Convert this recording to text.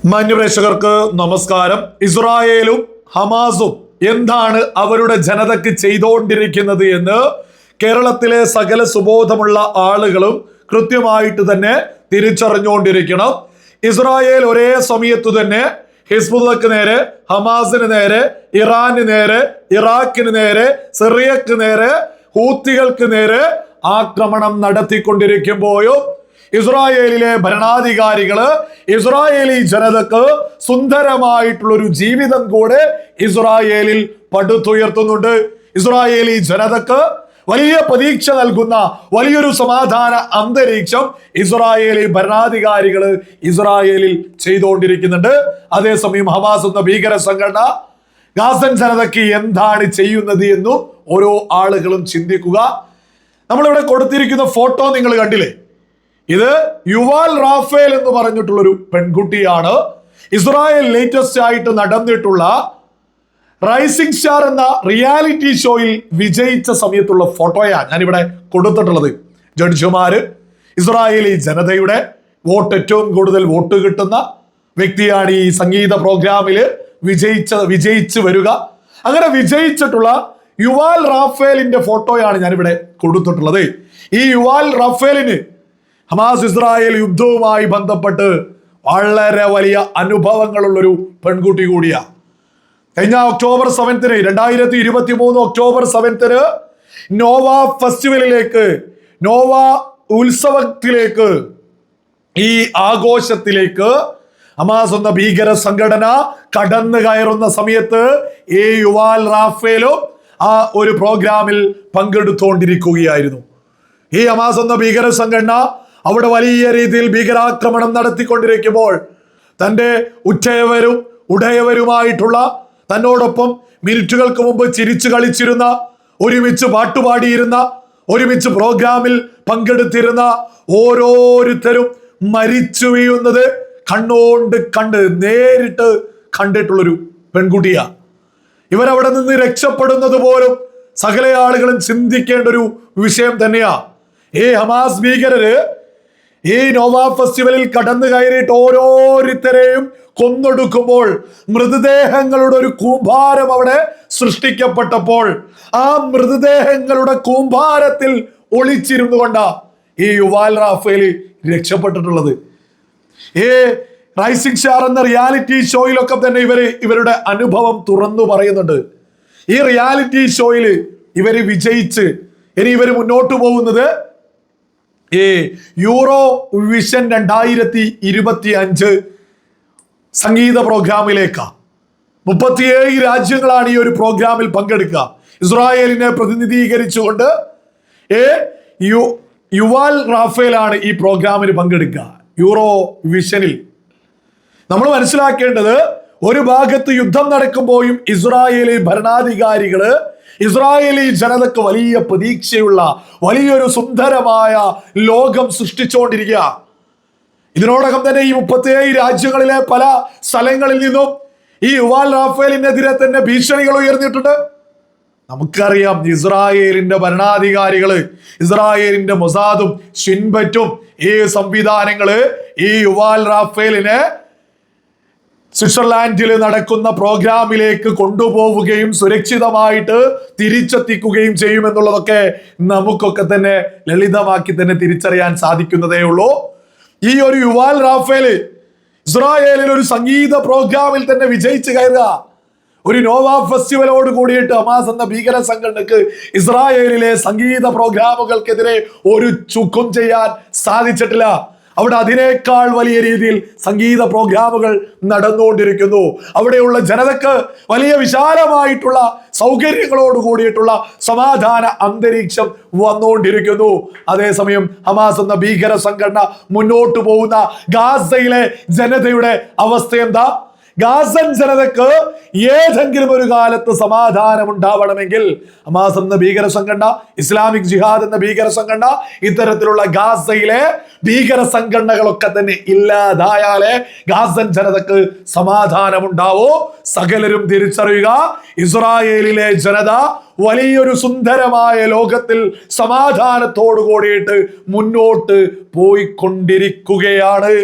മാന്യപ്രേക്ഷകർക്ക് നമസ്കാരം. ഇസ്രായേലും ഹമാസും എന്താണ് അവരുടെ ജനതയ്ക്ക് ചെയ്തുകൊണ്ടിരിക്കുന്നത് എന്ന് കേരളത്തിലെ സകല സുബോധമുള്ള ആളുകളും കൃത്യമായിട്ട് തന്നെ തിരിച്ചറിഞ്ഞുകൊണ്ടിരിക്കണം ഇസ്രായേൽ ഒരേ സമയത്ത് തന്നെ ഹിസ്ബുള്ളക്ക് നേരെ ഹമാസിന് നേരെ ഇറാന് നേരെ ഇറാഖിന് നേരെ സിറിയക്ക് നേരെ ഹൂത്തികൾക്ക് നേരെ ആക്രമണം നടത്തിക്കൊണ്ടിരിക്കുമ്പോഴും ഇസ്രായേലിലെ ഭരണാധികാരികൾ ഇസ്രായേലി ജനതക്ക് സുന്ദരമായിട്ടുള്ള ഒരു ജീവിതം കൂടെ ഇസ്രായേലിൽ പടുത്തുയർത്തുന്നുണ്ട്. ഇസ്രായേലി ജനതക്ക് വലിയ പ്രതീക്ഷ നൽകുന്ന വലിയൊരു സമാധാന അന്തരീക്ഷം ഇസ്രായേലി ഭരണാധികാരികൾ ഇസ്രായേലിൽ ചെയ്തുകൊണ്ടിരിക്കുന്നുണ്ട്. അതേസമയം ഹമാസ് എന്ന ഭീകര സംഘടന ഗാസൻ ജനതയ്ക്ക് എന്താണ് ചെയ്യുന്നത് എന്നും ഓരോ ആളുകളും ചിന്തിക്കുക. നമ്മളിവിടെ കൊടുത്തിരിക്കുന്ന ഫോട്ടോ നിങ്ങൾ കണ്ടില്ലേ? ഇത് യുവാൽ റാഫേൽ എന്ന് പറഞ്ഞിട്ടുള്ളൊരു പെൺകുട്ടിയാണ്. ഇസ്രായേൽ ലേറ്റസ്റ്റ് ആയിട്ട് നടന്നിട്ടുള്ള റൈസിംഗ് സ്റ്റാർ എന്ന റിയാലിറ്റി ഷോയിൽ വിജയിച്ച സമയത്തുള്ള ഫോട്ടോയാണ് ഞാനിവിടെ കൊടുത്തിട്ടുള്ളത്. ജഡ്ജിമാര് ഇസ്രായേലി ജനതയുടെ വോട്ട് ഏറ്റവും കൂടുതൽ വോട്ട് കിട്ടുന്ന വ്യക്തിയാണ് ഈ സംഗീത പ്രോഗ്രാമിൽ വിജയിച്ച വിജയിച്ച് വരിക. അങ്ങനെ വിജയിച്ചിട്ടുള്ള യുവാൽ റാഫേലിന്റെ ഫോട്ടോയാണ് ഞാനിവിടെ കൊടുത്തിട്ടുള്ളത്. ഈ യുവാൽ റാഫേലിന് ഹമാസ് ഇസ്രായേൽ യുദ്ധവുമായി ബന്ധപ്പെട്ട് വളരെ വലിയ അനുഭവങ്ങളുള്ളൊരു പെൺകുട്ടി കൂടിയാ. കഴിഞ്ഞ ഒക്ടോബർ സെവൻത്തിന് രണ്ടായിരത്തി ഇരുപത്തി മൂന്ന് ഒക്ടോബർ സെവൻത്തിന് നോവ ഫെസ്റ്റിവലിലേക്ക് നോവ ഉത്സവത്തിലേക്ക് ഈ ആഘോഷത്തിലേക്ക് ഹമാസ് എന്ന ഭീകര സംഘടന കടന്നു കയറുന്ന സമയത്ത് ഈ യുവാൽ റാഫേലും ആ ഒരു പ്രോഗ്രാമിൽ പങ്കെടുത്തുകൊണ്ടിരിക്കുകയായിരുന്നു ഈ ഹമാസ് എന്ന ഭീകര സംഘടന അവിടെ വലിയ രീതിയിൽ ഭീകരാക്രമണം നടത്തിക്കൊണ്ടിരിക്കുമ്പോൾ തന്റെ ഉച്ചയവരും ഉടയവരുമായിട്ടുള്ള തന്നോടൊപ്പം മിനിറ്റുകൾക്ക് മുമ്പ് ചിരിച്ചു കളിച്ചിരുന്ന ഒരുമിച്ച് പാട്ടുപാടിയിരുന്ന ഒരുമിച്ച് പ്രോഗ്രാമിൽ പങ്കെടുത്തിരുന്ന ഓരോരുത്തരും മരിച്ചു വീഴുന്നത് കണ്ണോണ്ട് കണ്ട് നേരിട്ട് കണ്ടിട്ടുള്ളൊരു പെൺകുട്ടിയാ. ഇവരവിടെ നിന്ന് രക്ഷപ്പെടുന്നത് പോലും സകല ആളുകളും ചിന്തിക്കേണ്ട ഒരു വിഷയം തന്നെയാ. ഏ ഹമാസ് ഭീകരര് ഈ നോവ ഫെസ്റ്റിവലിൽ കടന്നു കയറിയിട്ട് ഓരോരുത്തരെയും കൊന്നൊടുക്കുമ്പോൾ മൃതദേഹങ്ങളുടെ ഒരു കൂമ്പാരം അവിടെ സൃഷ്ടിക്കപ്പെട്ടപ്പോൾ ആ മൃതദേഹങ്ങളുടെ കൂമ്പാരത്തിൽ ഒളിച്ചിരുന്നു കൊണ്ടാ ഈ യുവാൽ റാഫേലി രക്ഷപ്പെട്ടിട്ടുള്ളത്. ഈ റൈസിംഗ് സ്റ്റാർ എന്ന റിയാലിറ്റി ഷോയിലൊക്കെ തന്നെ ഇവർ ഇവരുടെ അനുഭവം തുറന്നു പറയുന്നുണ്ട്. ഈ റിയാലിറ്റി ഷോയിൽ ഇവർ വിജയിച്ച് ഇനി ഇവർ മുന്നോട്ട് പോകുന്നത് ഈ യൂറോ വിഷൻ രണ്ടായിരത്തി ഇരുപത്തി അഞ്ച് സംഗീത പ്രോഗ്രാമിലേക്കാണ് മുപ്പത്തിയേഴ് രാജ്യങ്ങളാണ് ഈ ഒരു പ്രോഗ്രാമിൽ പങ്കെടുക്കുക. ഇസ്രായേലിനെ പ്രതിനിധീകരിച്ചുകൊണ്ട് ഏ യു യുവാൽ റാഫേലാണ് ഈ പ്രോഗ്രാമിൽ പങ്കെടുക്കുക. യൂറോ വിഷനിൽ നമ്മൾ മനസ്സിലാക്കേണ്ടത് ഒരു ഭാഗത്ത് യുദ്ധം നടക്കുമ്പോഴും ഇസ്രായേലി ഭരണാധികാരികൾ ഇസ്രായേലി ജനതക്ക് വലിയ പ്രതീക്ഷയുള്ള വലിയൊരു സുന്ദരമായ ലോകം സൃഷ്ടിച്ചുകൊണ്ടിരിക്കുക. ഇതിനോടകം തന്നെ ഈ മുപ്പത്തിയേഴ് രാജ്യങ്ങളിലെ പല സ്ഥലങ്ങളിൽ നിന്നും ഈ യുവാൽ റാഫേലിനെതിരെ തന്നെ ഭീഷണികൾ ഉയർന്നിട്ടുണ്ട്. നമുക്കറിയാം ഇസ്രായേലിന്റെ ഭരണാധികാരികൾ ഇസ്രായേലിന്റെ മൊസാദും ഷിൻബറ്റും ഈ സംവിധാനങ്ങൾ ഈ യുവാൽ റാഫേലിനെ സ്വിറ്റ്സർലാൻഡിൽ നടക്കുന്ന പ്രോഗ്രാമിലേക്ക് കൊണ്ടുപോവുകയും സുരക്ഷിതമായിട്ട് തിരിച്ചെത്തിക്കുകയും ചെയ്യുമെന്നുള്ളതൊക്കെ നമുക്കൊക്കെ തന്നെ ലളിതമാക്കി തന്നെ തിരിച്ചറിയാൻ സാധിക്കുന്നതേ ഉള്ളൂ. ഈ ഒരു യുവാൽ റാഫേൽ ഇസ്രായേലിൽ ഒരു സംഗീത പ്രോഗ്രാമിൽ തന്നെ വിജയിച്ചു കയറുക. ഒരു നോവ ഫെസ്റ്റിവലോട് കൂടിയിട്ട് ഹമാസ് എന്ന ഭീകര സംഘടനക്ക് ഇസ്രായേലിലെ സംഗീത പ്രോഗ്രാമുകൾക്കെതിരെ ഒരു ചുക്കും ചെയ്യാൻ സാധിച്ചിട്ടില്ല. അവിടെ അതിനേക്കാൾ വലിയ രീതിയിൽ സംഗീത പ്രോഗ്രാമുകൾ നടന്നുകൊണ്ടിരിക്കുന്നു. അവിടെയുള്ള ജനതക്ക് വലിയ വിശാലമായിട്ടുള്ള സൗകര്യങ്ങളോട് കൂടിയിട്ടുള്ള സമാധാന അന്തരീക്ഷം വന്നുകൊണ്ടിരിക്കുന്നു. അതേസമയം ഹമാസ് എന്ന ഭീകര സംഘടന മുന്നോട്ട് പോകുന്ന ഗാസയിലെ ജനതയുടെ അവസ്ഥ എന്താ? ഗാസൻ ജനതക്ക് ഏതെങ്കിലും ഒരു കാലത്ത് സമാധാനം ഉണ്ടാവണമെങ്കിൽ ഹമാസ് എന്ന ഭീകര സംഘടന ഇസ്ലാമിക് ജിഹാദ് എന്ന ഭീകര സംഘടന ഇത്തരത്തിലുള്ള ഗാസയിലെ ഭീകര സംഘടനകളൊക്കെ തന്നെ ഇല്ലാതായാലേ ഗാസൻ ജനതക്ക് സമാധാനമുണ്ടാവോ. സകലരും തിരിച്ചറിയുക ഇസ്രായേലിലെ ജനത വലിയൊരു സുന്ദരമായ ലോകത്തിൽ സമാധാനത്തോടു കൂടിയിട്ട് മുന്നോട്ട് പോയിക്കൊണ്ടിരിക്കുകയാണ്.